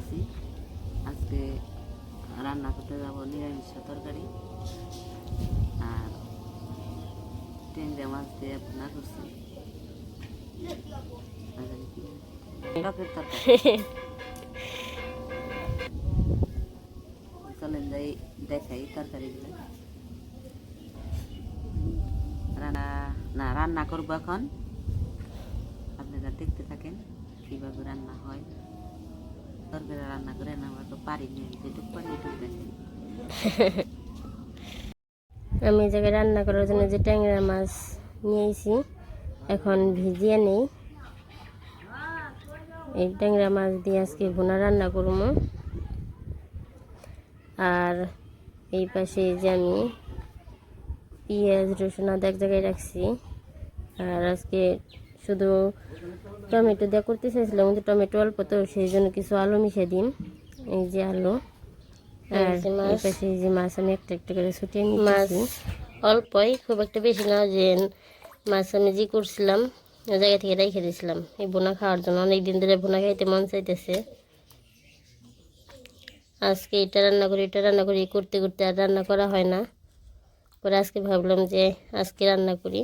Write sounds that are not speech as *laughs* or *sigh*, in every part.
আছি। আজকে রান্না করতে যাব নিরামিষ তরকারি। আর টেন্ডে মাছ দিয়ে ভুনা করছি। চলেন যাই, দেখাই তরকারিগুলো। রান্না, না, রান্না করব এখন। আপনারা দেখতে থাকেন কীভাবে রান্না হয়। আমি জায়গায় রান্না করার জন্য যে ট্যাংরা মাছ নিয়েছি এখন ভিজিয়ে নেই এই ট্যাংরা মাছ দিয়ে আজকে ভুনা রান্না করব আর এই পাশে যে আমি পেঁয়াজ রসুন আদা এক জায়গায় রাখছি আর আজকে শুধু টমেটো দিয়ে করতে চাইছিলাম কিন্তু টমেটো অল্প তো সেই জন্য কিছু আলু মিশিয়ে দিন। এই যে আলু। আর এই পাশে এই যে মাছ আমি একটা একটা করে ছুটিয়ে নিই মাছ অল্পই খুব একটা বেশি না যে মাছ আমি যে করছিলাম ওই জায়গা থেকে রেখে দিয়েছিলাম। এই বোনা খাওয়ার জন্য অনেক দিন ধরে বোনা খাইতে মন চাইতেছে। আজকে এটা রান্না করি এটা রান্না করি করতে করতে আর রান্না করা হয় না। পরে আজকে ভাবলাম যে আজকে রান্না করি।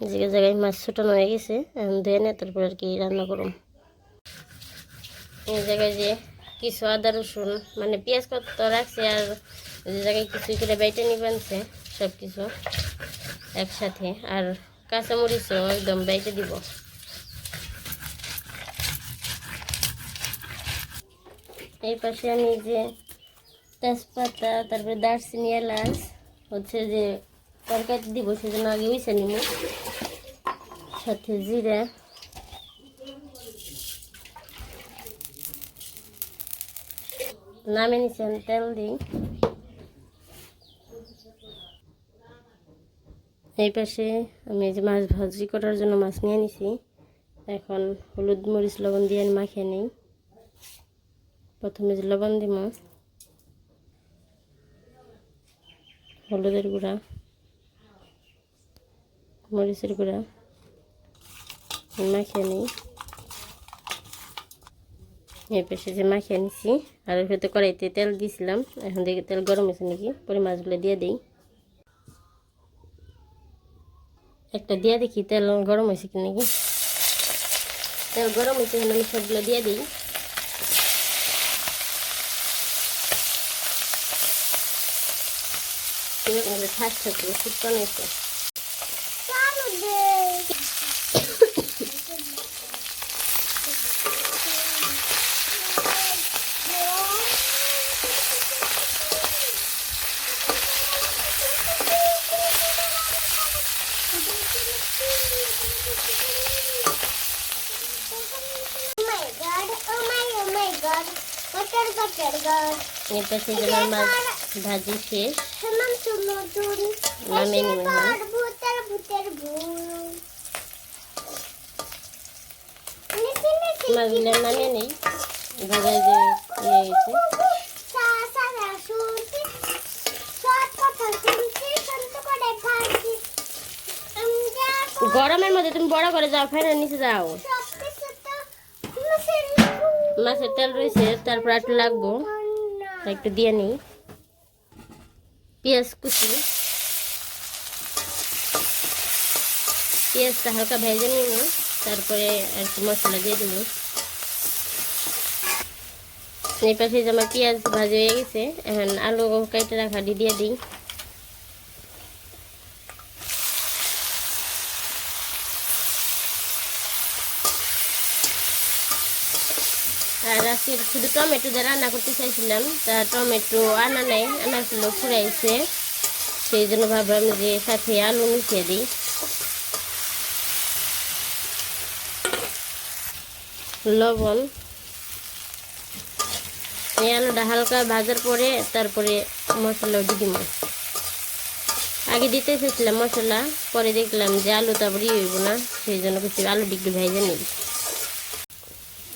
যে জায়গায় মাছ ছোটানো হয়ে গেছে ধুয়ে নে, তারপর আর কি রান্না করুম এই জায়গায় যে কিছু আদা, রসুন মানে পেঁয়াজ কত রাখছে আর যে জায়গায় কিছু করে বাইটে নিবে সব কিছু একসাথে। আর কাঁচামরিচও একদম বাইটে দিব। এই পাশে আমি যে তেজপাতা, তারপরে দারচিনি, এলাচ, হচ্ছে যে তরকারি দিব, সেজন্য আগে মিশে নিব। সাথে জিরা নামে নিচ্ছেন তেল দিই এই পাশে আমি যে মাছ ভাজি করার জন্য মাছ নিয়ে নিছি। এখন হলুদ মরিচ লবণ দিয়ে মাখিয়ে নিই। প্রথমে যে লবণ দিব, হলুদের গুঁড়া, মরিচের গুঁড়া। মাখিয়ে নিই। এই পাশে যে মাখিয়ে নিছি আর এর ভেতরে কড়াইতে তেল দিয়েছিলাম এখন দেখি তেল গরম হয়েছে নাকি, পরে মাছগুলো দিয়ে দিই। একটা দিয়ে দেখি তেল গরম হয়েছে কি নাকি। তেল গরম হয়েছে আমি সবগুলো দিয়ে দিই। ঠাস থাকবে শুকনো হয়েছে। পাশে গেলাম মাছ ভাজি শেষ। নামে নিবে মাছগুলো নামিয়ে নেই। ভাজায় যে ইয়ে হয়েছে গরমের মধ্যে তুমি বড় করে যাও ফ্যানের নিচে যাও। মাছের তেল রয়েছে তারপর একটু লাগবো। একটু দিয়ে নিই। পেঁয়াজ কুচি। পেঁয়াজটা হালকা ভেজে নিব তারপরে একটু মশলা দিয়ে দেবো এই পাশে যে আমার পেঁয়াজ ভাজা হয়ে গেছে, এখন আলু কেটে রাখা দিয়ে দিই আর আজকে শুধু টমেটো দিয়ে রান্না করতে চাইছিলাম, তা টমেটো আনা নাই আনা ছিল ফুরাইছে সেই জন্য ভাবলাম যে সাথে আলু মিশিয়ে দিই। লবণ। এই আলুটা হালকা ভাজার পরে তারপরে মশলা দিয়ে দিব। আগে দিতে চেয়েছিলাম মশলা, পরে দেখলাম যে আলু তারপরে ইয়ে হইব না, সেই জন্য কিছু আলু একটু ভেজে নিই।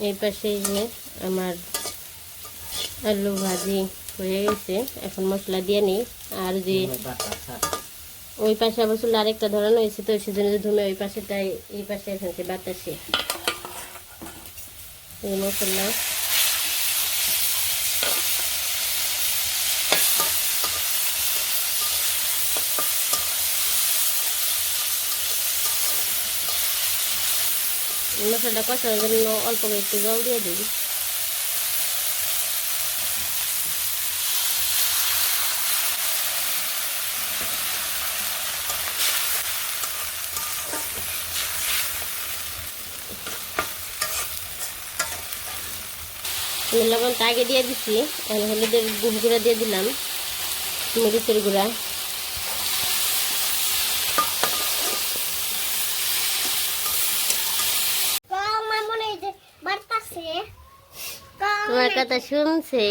এই পাশে যে আমার আলু ভাজি হয়ে গেছে। এখন মশলা দিয়ে নিই। আর যে ওই পাশে আবার আরেকটা ধরানো হয়েছে, তো সেজন্য যে ধুমে ওই পাশেটাই, এই পাশে এখানে বাতাসে। এই মশলা। মশলাটা কষার জন্য অল্প একটু জল দিয়ে দিই আমি লবণটা আগে দিয়ে দিচ্ছি আর হলুদের গুঁড়া দিয়ে দিলাম। মরিচের গুঁড়া। তোমার কথা শুনছে?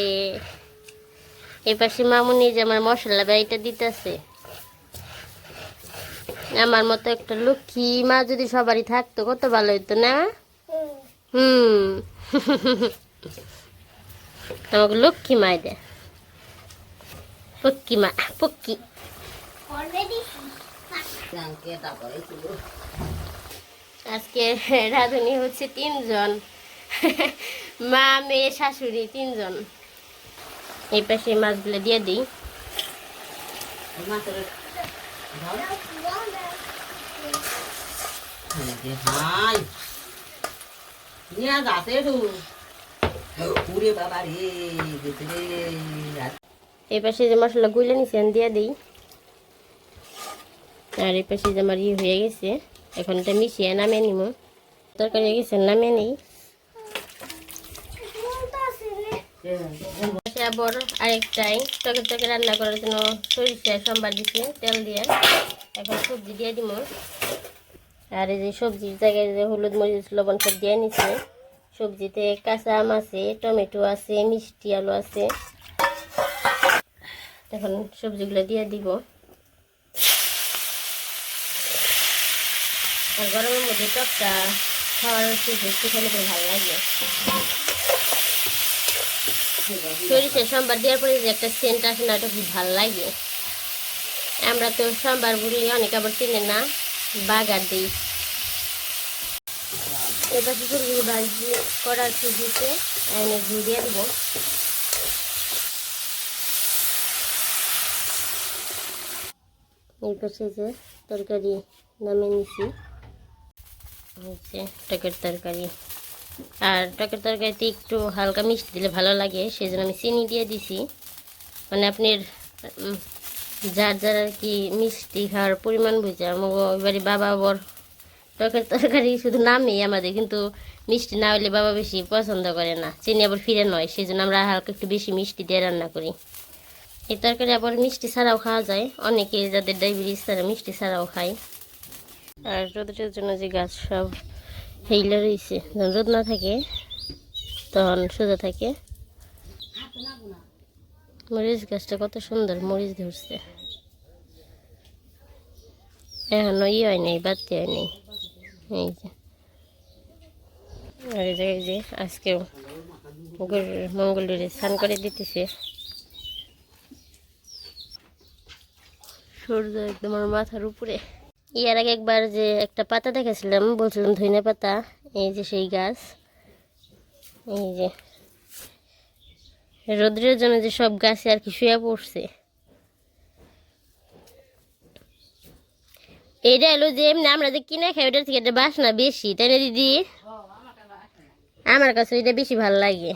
এই পাশে মামুনি যে আমার মশলা বাড়িটা দিতেছে। আমার মতো একটা লক্ষ্মী মা যদি সবারই থাকতো কত ভালো হইতো না? হুম। *laughs* আমাকে লক্ষ্মী মাই দে? পক্কি মা, পক্কি। আজকে রাঁধুনি হচ্ছে তিনজন। মা, মেয়ে, শাশুড়ি তিনজন। এই পাশে মাছগুলো দিয়ে দিই। মাছের হাই নিয়ে যাচ্ছে একটু এই পাশে যে মশলা গুলে নিছেন দিয়ে দিই। আর এই পাশে যে আমার ইয়ে হয়ে গেছে, এখন এটা মিশিয়ে নামিয়ে নিব তরকারি হয়ে গেছে, নামিয়ে নিই। টকে টকে জন্য তেল দিয়ে। এখন আর এই যে সবজির জায়গায় যে হলুদ, মরিচ, লবণ সব দিয়ে নিচ্ছে সবজিতে কাঁচা আম আছে, টমেটো আছে, মিষ্টি আলু আছে। এখন সবজিগুলো দিয়ে দিব। আর গরমের মধ্যে টকটা খাওয়ার সুযোগ একটুখানি করে ভালো লাগে। সরিষা সাম্বার দেওয়ার পরে যে একটা সেন্ট আসে না ওটা খুব ভালো লাগে। আমরা তো সোমবার বলি অনেক আবার চিনে না। বাগার দিই। এবার সবজি ভাজি করার সুজিতে এনে দিয়ে দেবো। এই পাশে যে তরকারি নামে নিছি। হচ্ছে টকের তরকারি। আর টকের তরকারিতে একটু হালকা মিষ্টি দিলে ভালো লাগে সেই জন্য আমি চিনি দিয়ে দিছি। মানে আপনার যার যার আর কি মিষ্টি খাওয়ার পরিমাণ বুঝে আমার এবারে বাবা বর টকের তরকারি শুধু নামেই আমাদের, কিন্তু মিষ্টি না হলে বাবা বেশি পছন্দ করে না। চিনি আবার ফিরে নয় সেই জন্য আমরা হালকা একটু বেশি মিষ্টি দিয়ে রান্না করি। এই তরকারি আবার মিষ্টি ছাড়াও খাওয়া যায়। অনেকে যাদের ডায়াবেটিস তারা মিষ্টি ছাড়াও খায়। আর রোদের জন্য যে গাছ সব হেইলে রয়েছে যখন রোদ না থাকে, তখন সোজা থাকে। মরিচ গাছটা কত সুন্দর মরিচ ধরছে। এখনও ই হয় নাই, বাড়তি হয় নাই। এই যে। আর এই যে আজকেও মঙ্গলের স্নান করে দিতেছে। সূর্য একদম আমার মাথার উপরে। ইয়ার আগে একবার যে একটা পাতা দেখেছিলাম, বলছিলাম ধইনা পাতা, এই যে সেই গাছ। এই যে। রোদ্রের জন্য যে সব গাছে আর কি শুয়ে পড়ছে। এটা হলো যে এমনি আমরা যে কিনে খাই ওটার থেকে একটা বাসনা বেশি, তাই না দিদি? আমার কাছে এটা বেশি ভালো লাগে।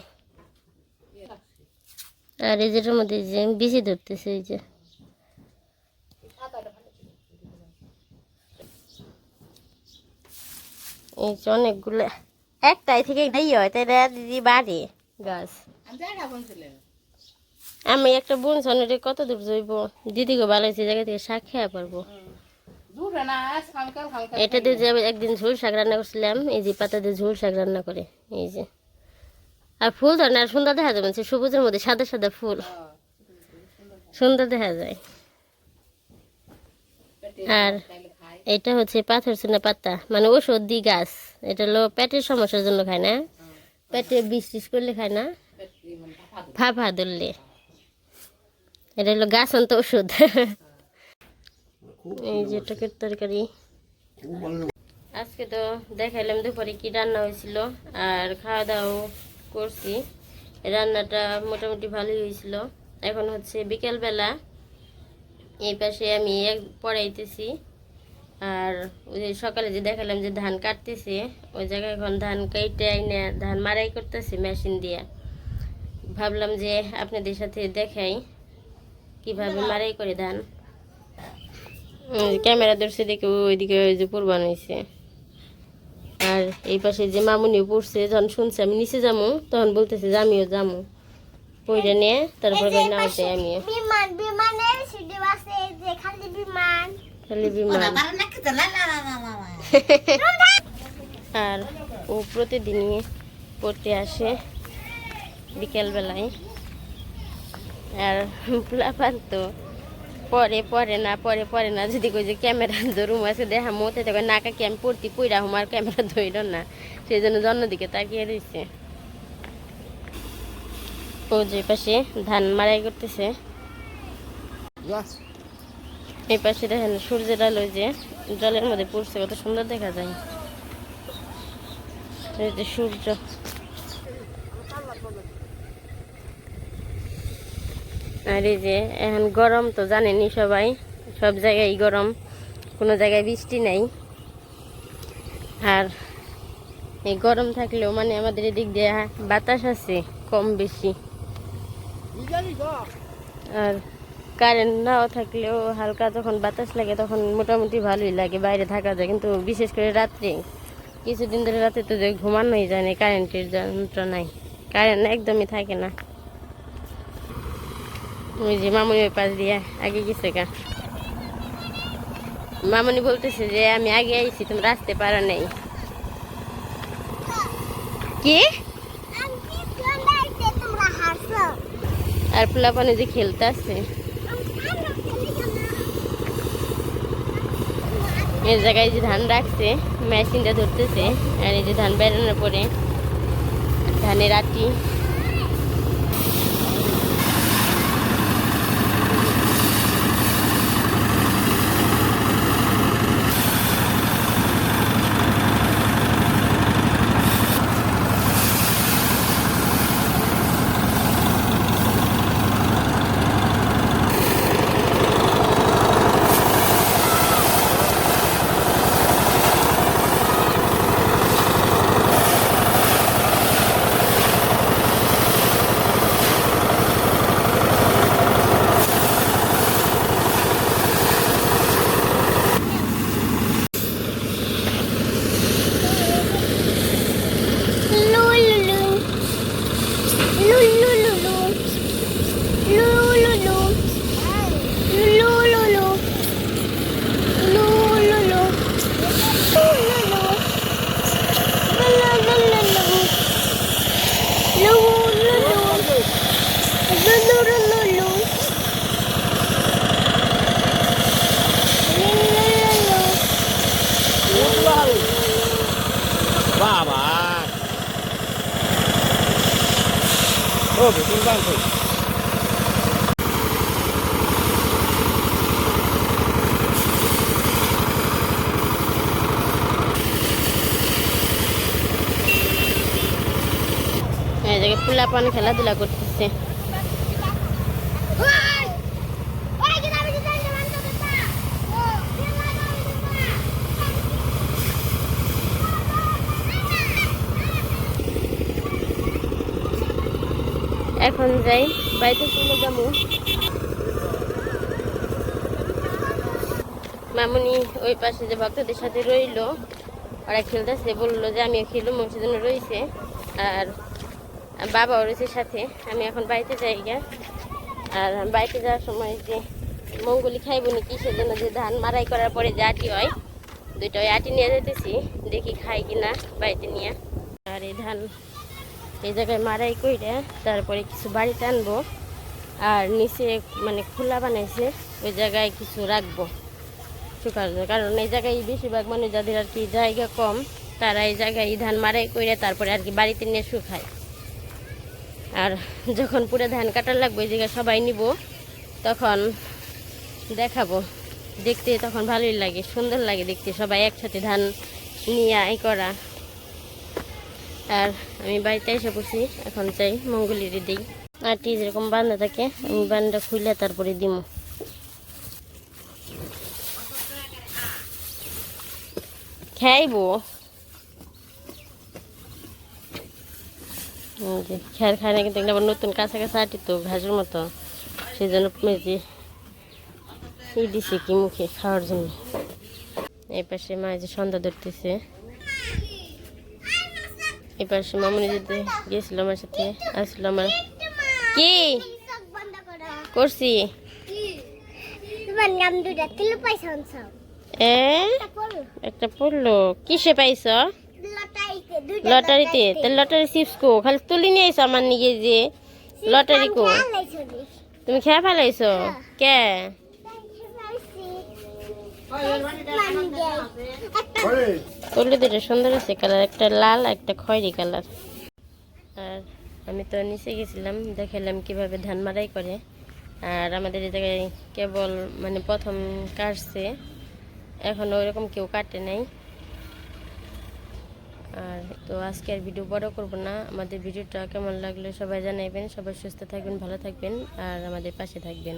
আর এই যেটার মধ্যে যে বেশি ধরতেছে, এই যে। এই যে অনেকগুলো, একটাই থেকে এটাই হয়, তাই না দিদি? বাড়ে, গাছ। আমি একটা বোন সনেটে কত দূর যাইব? দিদিকে ভালো হয়েছে জায়গা থেকে শাক খেয়ে পারব। এটা দিয়ে যে একদিন ঝোল শাক রান্না করছিলাম এই যে পাতা দিয়ে ঝোল শাক রান্না করে এই যে। আর ফুল ধরেন আর সুন্দর দেখা যাবে সবুজের মধ্যে সাদা সাদা ফুল। সুন্দর দেখা যায়। আর এটা হচ্ছে পাথর চুনা পাতা মানে ওষুধ দি গাছ। এটা হলো পেটের সমস্যার জন্য খায় না পেটে বিষ টিস করলে খায় না ফাফা ধরলে। এটা হলো গাছ অন্ত ওষুধ এই যে টকের তরকারি। আজকে তো দেখাইলাম দুপুরে কি রান্না হয়েছিল আর খাওয়া দাওয়া করছি। রান্নাটা মোটামুটি ভালোই হয়েছিল। এখন হচ্ছে বিকেলবেলা এই পাশে আমি এক পড়াইতেছি। আর ওই যে সকালে যে দেখালাম যে ধান কাটতেছে ওই জায়গায় এখন ধান কেটে আইনে ধান মারাই করতেছে মেশিন দিয়ে। ভাবলাম যে আপনাদের সাথে দেখাই কীভাবে মারাই করে ধান। ক্যামেরা ধরছে দেখে ওইদিকে ওই যে পূর্বান হয়েছে আর এই পাশে যে মামুনিও পড়ছে যখন শুনছে আমি নিচে যাব তখন বলতেছে যে আমিও যাব পইটা নিয়ে তারপর না খালি বিমান। আর ও প্রতিদিনই পড়তে আসে বিকেলবেলায়। আর পোলাপান তো পরে পরে না পরে পরে না। যদি কই যে ক্যামেরা *laughs* ধরুম আছে দেখা মতে তো *laughs* না কাকি আমি পড়তি পইরা আমার ক্যামেরা ধইল না। সেই জন্য জন্মদিকে তাকিয়ে রয়েছে ও যে পাশে ধান মারাই করতেছে। এই পাশে দেখেন সূর্যের আলো যে জলের মধ্যে পড়ছে কত সুন্দর দেখা যায়। এই যে সূর্য। আর এই যে, এখন গরম তো জানেনি সবাই, সব জায়গায় গরম, কোনো জায়গায় বৃষ্টি নাই। আর এই গরম থাকলেও মানে আমাদের এদিক দিয়ে বাতাস আছে, কম বেশি। আর কারেন্ট নাও থাকলেও হালকা যখন বাতাস লাগে তখন মোটামুটি ভালোই লাগে, বাইরে থাকা যায়। কিন্তু বিশেষ করে রাত্রে, কিছুদিন ধরে রাতে তো যে ঘুমানোই যায় না কারেন্টের যন্ত্রণায়। কারেন্ট একদমই থাকে না। ওই যে মামনি ওই পাশ দিয়ে আগে গেছে গা। মামনি বলতেছে যে, আমি আগে আইছি, তুমি আসতে পারো নাই। কি? আর পোলাপানে যে খেলতে আছে। এই জায়গায় যে ধান রাখছে, মেশিনটা ধরতেছে, আর এই যে ধান বেরোনোর পরে ধানের আটি। বাবা। ও বেতন বাংশ এই জায়গায় পোলাপান খেলাধুলা করতেছে। এখন যাই, বাড়িতে চলে যাব। মামুনি ওই পাশে যে ভক্তদের সাথে রইল, ওরা খেলতেছে, বলল যে আমিও খেলব সেজন্য রয়েছে। আর বাবাও রয়েছে সাথে, আমি এখন বাড়িতে যাই গা আর বাড়িতে যাওয়ার সময় যে মঙ্গলি খাইব নাকি সেজন্য যে ধান মারাই করার পরে যে আটি হয় দুইটা ওই আটি নিয়ে যেতেছি দেখি খাই কিনা বাড়িতে নিয়ে। আর এই ধান এই জায়গায় মারাই কইরে তারপরে কিছু বাড়িতে আনব। আর নিচে মানে খোলা বানাইছে, ওই জায়গায় কিছু রাখব। শুকানো কারণ এই জায়গায় বেশিরভাগ মানুষ যাদের আর কি জায়গা কম, তারা এই জায়গায় ধান মারাই করে তারপরে আর কি বাড়িতে নিয়ে শুকায় আর যখন পুরো ধান কাটার লাগবে এই জায়গায় সবাই নিব, তখন দেখাবো। দেখতে তখন ভালোই লাগে, সুন্দর লাগে দেখতে সবাই একসাথে ধান নিয়ে আয় করা। আর আমি বাড়িতে এসে পড়ছি, এখন চাই মঙ্গলিরে দিই। আর টি যেরকম বান্ধা থাকে, আমি বান্ধা খুলে তারপরে দিমু। খাইবো। যে খেয়ার খায় না কিন্তু এগুলো আবার নতুন কাঁচা কাঁচা আটি তো ঘাসের মতো। সেই জন্য মেজে ই দিছে কি মুখে খাওয়ার জন্য। এই পাশে মা যে সন্ধ্যা ধরতেছে। এই পাশে মামনি যেতে গিয়েছিল আমার সাথে আসলো আমার। কি? করছি? একটা পড়ল। কিসে পাইছ? লটারিতে দুটা লটারিতে তো লটারি চিপস কো? খালি তুলি নিয়ে আইসো আমার নিয়ে যে লটারি কো। তুমি খেয়ে ফেলাইছো? কে? তুলি দুটো সুন্দর আছে কালার একটা লাল একটা খয়েরি কালার। আর আমি তো নিচে গেছিলাম দেখালাম কীভাবে ধান মারাই করে। আর আমাদের এই জায়গায় কেবল মানে প্রথম কাটছে। এখন ওইরকম কেউ কাটে নাই। আর তো আজকে আর ভিডিও বড় করব না। আমাদের ভিডিওটা কেমন লাগল সবাই জানাইবেন। সবাই সুস্থ থাকবেন, ভালো থাকবেন, আর আমাদের পাশে থাকবেন।